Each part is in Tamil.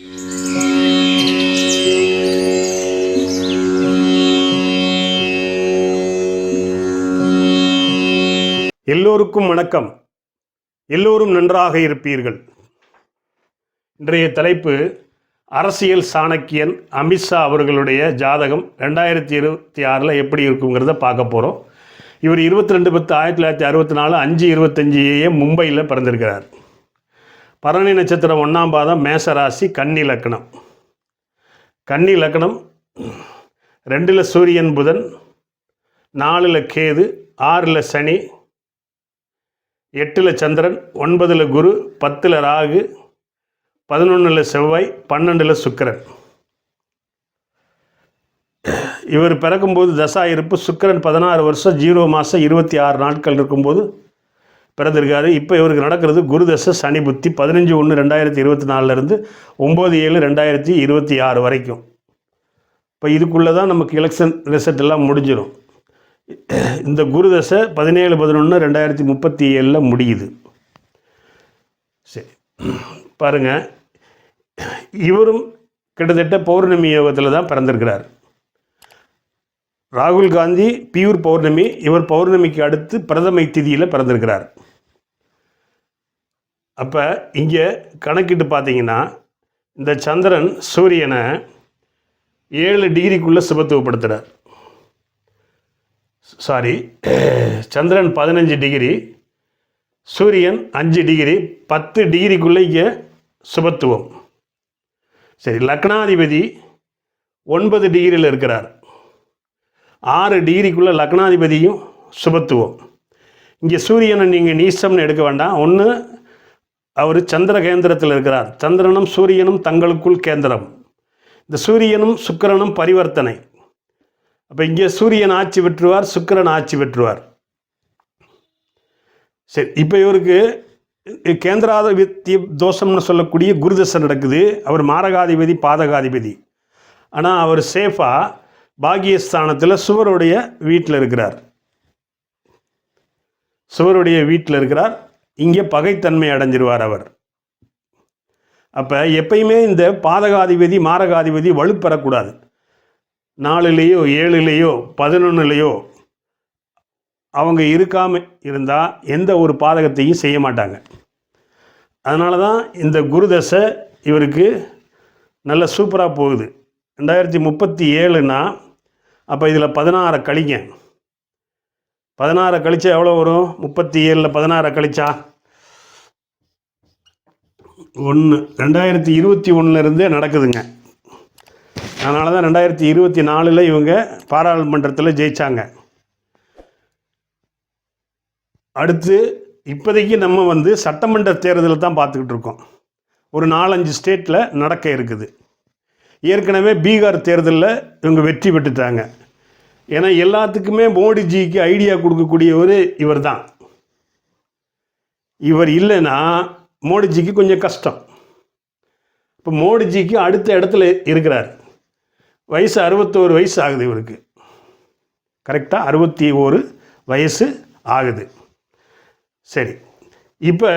எல்லோருக்கும் வணக்கம். எல்லோரும் நன்றாக இருப்பீர்கள். இன்றைய தலைப்பு அரசியல் சாணக்கியன் அமித்ஷா அவர்களுடைய ஜாதகம் ரெண்டாயிரத்தி இருபத்தி ஆறில் எப்படி இருக்குங்கிறத பார்க்க போகிறோம் இவர் இருபத்தி ரெண்டு பத்து ஆயிரத்தி தொள்ளாயிரத்தி அறுபத்தி நாலு அஞ்சு இருபத்தஞ்சியே மும்பையில் பிறந்திருக்கிறார். பரணி நட்சத்திரம் ஒன்றாம் பாதம் மேசராசி கன்னி லக்னம். கன்னி லக்னம் ரெண்டில் சூரியன் புதன் நாலில் கேது ஆறில் சனி எட்டில் சந்திரன் ஒன்பதில் குரு பத்தில் ராகு பதினொன்றில் செவ்வாய் பன்னெண்டில் சுக்கிரன். இவர் பிறக்கும்போது தசா இருப்பு சுக்கிரன் பதினாறு வருஷம் ஜீரோ மாதம் இருபத்தி ஆறு நாட்கள் இருக்கும்போது பிறந்திருக்காரு. இப்போ இவருக்கு நடக்கிறது குருதச சனி புத்தி பதினஞ்சு ஒன்று ரெண்டாயிரத்தி இருபத்தி நாலுலேருந்து ஒம்பது ஏழு ரெண்டாயிரத்தி இருபத்தி ஆறு வரைக்கும். இப்போ இதுக்குள்ளே தான் நமக்கு எலெக்ஷன் ரிசல்ட் எல்லாம் முடிஞ்சிடும் இந்த குருதசை பதினேழு பதினொன்று ரெண்டாயிரத்தி முப்பத்தி ஏழில் முடியுது. சரி. பாருங்கள் இவரும் கிட்டத்தட்ட பௌர்ணமி யோகத்தில் தான் பிறந்திருக்கிறார். ராகுல் காந்தி பியூர் பௌர்ணமி இவர் பௌர்ணமிக்கு அடுத்து பிரதமை திதியில் பிறந்திருக்கிறார். அப்போ இங்கே கணக்கிட்டு பார்த்தீங்கன்னா இந்த சந்திரன் சூரியனை ஏழு டிகிரிக்குள்ளே சுபத்துவப்படுத்துகிறார் சாரி சந்திரன் பதினஞ்சு டிகிரி சூரியன் அஞ்சு டிகிரி பத்து டிகிரிக்குள்ளே இங்கே சுபத்துவம். சரி லக்னாதிபதி ஒன்பது டிகிரியில் இருக்கிறார். ஆறு டிகிரிக்குள்ளே லக்னாதிபதியும் சுபத்துவம். இங்கே சூரியனை நீங்கள் நீசம்னு எடுக்க வேண்டாம். ஒன்று அவர் சந்திர கேந்திரத்தில் இருக்கிறார். சந்திரனும் சூரியனும் தங்களுக்குள் கேந்திரம். இந்த சூரியனும் சுக்கிரனும் பரிவர்த்தனை. அப்போ இங்கே சூரியன் ஆட்சி பெற்றுவார் சுக்கரன் ஆட்சி பெற்றுவார். சரி இப்போ இவருக்கு கேந்திராதிபத்திய தோஷம்னு சொல்லக்கூடிய குருதசை நடக்குது. அவர் மாரகாதிபதி பாதகாதிபதி. ஆனால் அவர் சேஃபாக பாகியஸ்தானத்தில் சுவருடைய வீட்டில் இருக்கிறார். சுவருடைய வீட்டில் இருக்கிறார். இங்கே பகைத்தன்மை அடைஞ்சிருவார் அவர். அப்போ எப்பயுமே இந்த பாதகாதிபதி மாரகாதிபதி வலுப்பெறக்கூடாது. நாலுலேயோ ஏழுலேயோ பதினொன்றுலேயோ அவங்க இருக்காமல் இருந்தால் எந்த ஒரு பாதகத்தையும் செய்ய மாட்டாங்க. அதனால தான் இந்த குரு தசை இவருக்கு நல்ல சூப்பராக போகுது. ரெண்டாயிரத்தி முப்பத்தி ஏழுனா அப்போ இதில் பதினாறை கழிங்க. பதினாறை கழிச்சா எவ்வளோ வரும்? முப்பத்தி ஏழில் பதினாறை கழிச்சா? ஒன்று ரெண்டாயிரத்தி இருபத்தி ஒன்றுலேருந்தே நடக்குதுங்க. அதனால தான் ரெண்டாயிரத்தி இருபத்தி நாலில் இவங்க பாராளுமன்றத்தில் ஜெயித்தாங்க அடுத்து இப்போதைக்கு நம்ம வந்து சட்டமன்ற தேர்தலில் தான் பார்த்துக்கிட்டு இருக்கோம். ஒரு நாலஞ்சு ஸ்டேட்டில் நடக்க இருக்குது. ஏற்கனவே பீகார் தேர்தலில் இவங்க வெற்றி பெற்றுட்டாங்க. ஏன்னா எல்லாத்துக்குமே மோடிஜிக்கு ஐடியா கொடுக்கக்கூடியவர் இவர் தான் இவர் இல்லைன்னா மோடிஜிக்கு கொஞ்சம் கஷ்டம். இப்போ மோடிஜிக்கு அடுத்த இடத்துல இருக்கிறார். வயசு அறுபத்தோரு வயசு ஆகுது இவருக்கு. கரெக்டாக அறுபத்தி ஓரு வயசு ஆகுது. சரி. இப்போ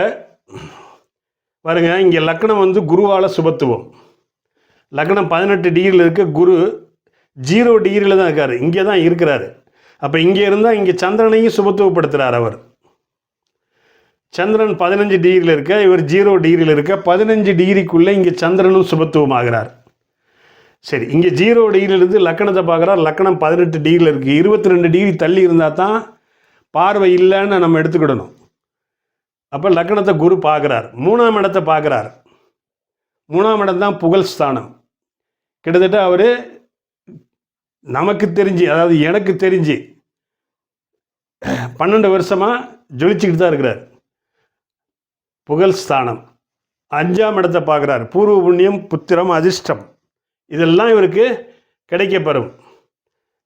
பாருங்க இங்கே லக்னம் வந்து குருவால் சுபத்துவம். லக்னம் பதினெட்டு டிகிரியில் இருக்க குரு ஜீரோ டிகிரியில் தான் இருக்கார். இங்கே தான் இருக்கிறாரு. அப்போ இங்கே இருந்தால் இங்கே சந்திரனையும் சுபத்துவப்படுத்துகிறார் அவர். சந்திரன் பதினஞ்சு டிகிரியில் இருக்க இவர் ஜீரோ டிகிரியில் இருக்க பதினஞ்சு டிகிரிக்குள்ளே இங்கே சந்திரனும் சுபத்துவம் ஆகிறார் சரி இங்கே ஜீரோ டிகிரியிலிருந்து லக்கணத்தை பார்க்குறார். லக்கணம் பதினெட்டு டிகிரியில் இருக்குது இருபத்தி ரெண்டு டிகிரி தள்ளி இருந்தால் தான் பார்வை இல்லைன்னு நம்ம எடுத்துக்கிடணும். அப்போ லக்கணத்தை குரு பார்க்குறார். மூணாம் இடத்தை பார்க்குறார். மூணாம் இடம் தான் புகழ் ஸ்தானம். கிட்டத்தட்ட அவர் நமக்கு தெரிஞ்சு அதாவது எனக்கு தெரிஞ்சு பன்னெண்டு வருஷமாக ஜொலிச்சுக்கிட்டு தான் இருக்கிறார். புகழ் ஸ்தானம். அஞ்சாம் இடத்தை பார்க்குறார். பூர்வ புண்ணியம் புத்திரம் அதிர்ஷ்டம். இதெல்லாம் இவருக்கு கிடைக்கப்பெறும்.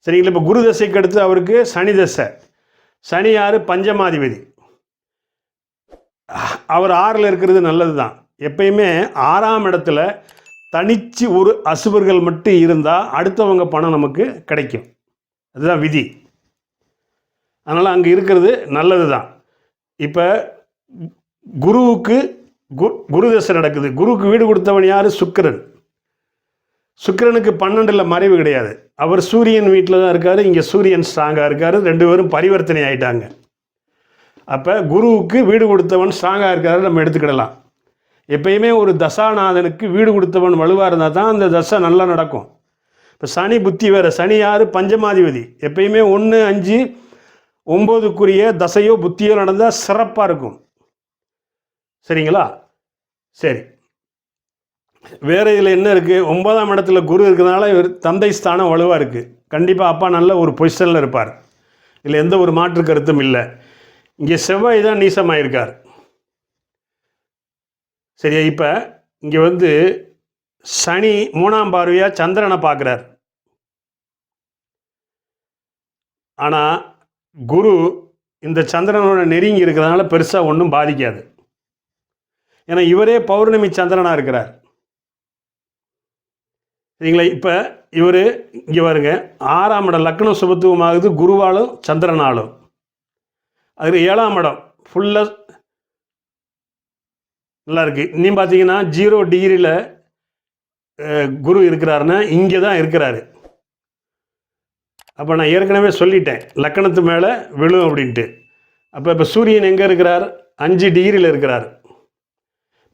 சரிங்களா? இப்போ குரு தசைக்கு அடுத்து அவருக்கு சனி தசை. சனி ஆறு பஞ்சமாதிபதி. அவர் ஆறில் இருக்கிறது நல்லது தான் எப்பயுமே ஆறாம் இடத்துல தனிச்சு ஒரு அசுவர்கள் மட்டும் இருந்தால் அடுத்தவங்க பணம் நமக்கு கிடைக்கும். அதுதான் விதி. அதனால் அங்கே இருக்கிறது நல்லது தான் இப்போ குருவுக்கு கு குரு தசை நடக்குது. குருக்கு வீடு கொடுத்தவன் யார்? சுக்கிரன். சுக்கிரனுக்கு பன்னெண்டில் மறைவு கிடையாது. அவர் சூரியன் வீட்டில் தான் இருக்கார். இங்கே சூரியன் ஸ்ட்ராங்காக இருக்கார். ரெண்டு பேரும் பரிவர்த்தனை ஆயிட்டாங்க. அப்போ குருவுக்கு வீடு கொடுத்தவன் ஸ்ட்ராங்காக இருக்காரு. நம்ம எடுத்துக்கிடலாம். எப்பயுமே ஒரு தசாநாதனுக்கு வீடு கொடுத்தவன் வலுவாக இருந்தால் தான் அந்த தசை நல்லா நடக்கும். இப்போ சனி புத்தி வேறு. சனி யார்? பஞ்சமாதிபதி. எப்பயுமே ஒன்று அஞ்சு ஒம்போதுக்குரிய தசையோ புத்தியோ நடந்தால் சிறப்பாக இருக்கும். சரிங்களா? சரி. வேறு இதில் என்ன இருக்குது ஒன்பதாம் இடத்துல குரு இருக்கிறதுனால இவர் தந்தை ஸ்தானம் வலுவாக இருக்குது கண்டிப்பாக அப்பா நல்ல ஒரு பொசிஷனில் இருப்பார். இதில் எந்த ஒரு மாற்று கருத்தும் இல்லை. இங்கே செவ்வாய் தான் நீசமாயிருக்கார். சரியா? இப்போ இங்கே வந்து சனி மூணாம் பார்வையாக சந்திரனை பார்க்குறார். ஆனால் குரு இந்த சந்திரனோட நெருங்கி இருக்கிறதுனால பெருசாக ஒன்றும் பாதிக்காது. ஏன்னா இவரே பௌர்ணமி சந்திரனாக இருக்கிறார். சரிங்களா? இப்போ இவர் இங்கே வருங்க ஆறாம் இடம் லக்னம் சுபத்துவமாகுது குருவாலும் சந்திரனாலும். அது ஏழாம் இடம் ஃபுல்லாக நல்லா இருக்குது இன்னும் பார்த்தீங்கன்னா ஜீரோ டிகிரியில் குரு இருக்கிறாருன்னா இங்கே தான் இருக்கிறாரு. அப்போ நான் ஏற்கனவே சொல்லிட்டேன் லக்கணத்து மேலே விழும் அப்படின்ட்டு. அப்போ இப்போ சூரியன் எங்கே இருக்கிறார்? அஞ்சு டிகிரியில் இருக்கிறார்.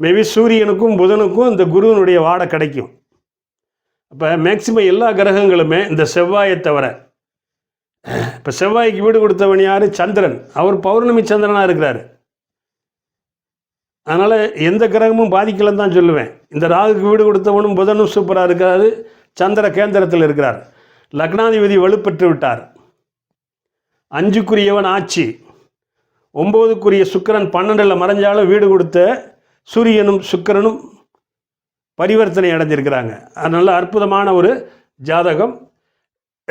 மேபி சூரியனுக்கும் புதனுக்கும் இந்த குருவனுடைய வாடை கிடைக்கும். அப்போ மேக்சிமம் எல்லா கிரகங்களுமே இந்த செவ்வாயை தவிர இப்போ செவ்வாய்க்கு வீடு கொடுத்தவன் யார்? சந்திரன். அவர் பௌர்ணமி சந்திரனாக இருக்கிறார். அதனால் எந்த கிரகமும் பாதிக்கலன்னு தான் சொல்லுவேன். இந்த ராகுக்கு வீடு கொடுத்தவனும் புதனும் சூப்பராக இருக்கிறாரு சந்திர கேந்திரத்தில் இருக்கிறார். லக்னாதிபதி வலுப்பெற்று விட்டார். அஞ்சுக்குரியவன் ஆட்சி. ஒம்போதுக்குரிய சுக்கிரன் பன்னெண்டில் மறைஞ்சாலும் வீடு கொடுத்த சூரியனும் சுக்கரனும் பரிவர்த்தனை அடைஞ்சிருக்கிறாங்க. அதனால் அற்புதமான ஒரு ஜாதகம்.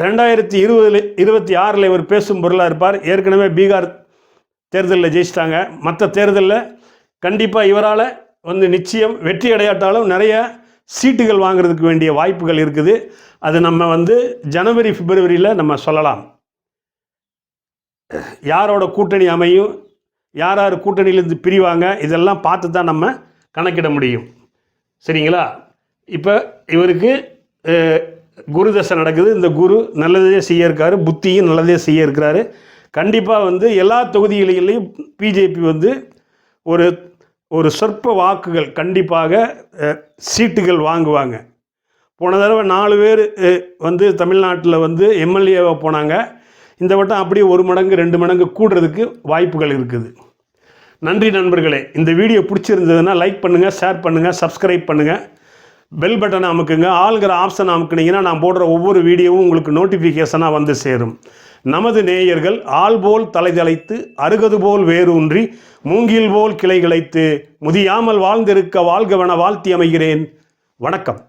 ரெண்டாயிரத்தி இருபதுல இருபத்தி ஆறில் இவர் பேசும் பொருளாக இருப்பார். ஏற்கனவே பீகார் தேர்தலில் ஜெயிச்சிட்டாங்க. மற்ற தேர்தலில் கண்டிப்பாக இவரால் வந்து நிச்சயம் வெற்றி அடையாட்டாலும் நிறைய சீட்டுகள் வாங்குறதுக்கு வேண்டிய வாய்ப்புகள் இருக்குது. அது நம்ம வந்து ஜனவரி பிப்ரவரியில் நம்ம சொல்லலாம். யாரோட கூட்டணி அமையும்? யார் யார் கூட்டணியிலேருந்து பிரிவாங்க இதெல்லாம் பார்த்து தான் நம்ம கணக்கிட முடியும். சரிங்களா? இப்போ இவருக்கு குரு தசை நடக்குது. இந்த குரு நல்லதே செய்ய இருக்காரு புத்தியும் நல்லதே செய்ய இருக்கிறாரு கண்டிப்பாக வந்து எல்லா தொகுதிகளிலையும் பிஜேபி வந்து ஒரு ஒரு சொற்ப வாக்குகள் கண்டிப்பாக சீட்டுகள் வாங்குவாங்க. போன தடவை நாலு பேர் வந்து தமிழ்நாட்டில் வந்து எம்எல்ஏவாக போனாங்க. இந்த வட்டம் அப்படியே ஒரு மடங்கு ரெண்டு மடங்கு கூடுறதுக்கு வாய்ப்புகள் இருக்குது. நன்றி நண்பர்களே. இந்த வீடியோ பிடிச்சிருந்ததுன்னா லைக் பண்ணுங்கள் ஷேர் பண்ணுங்கள் சப்ஸ்கிரைப் பண்ணுங்கள் பெல் பட்டனை அமுக்குங்க. ஆளுங்கிற ஆப்ஷன் அமுக்குனீங்கன்னா நான் போடுற ஒவ்வொரு வீடியோவும் உங்களுக்கு நோட்டிஃபிகேஷனாக வந்து சேரும். நமது நேயர்கள் ஆள் போல் தலைதலைத்து அருகது போல் வேரூன்றி மூங்கில் போல் கிளைகளைத்து முதியாமல் வாழ்ந்திருக்க வாழ்கவன வாழ்த்தி அமைகிறேன். வணக்கம்.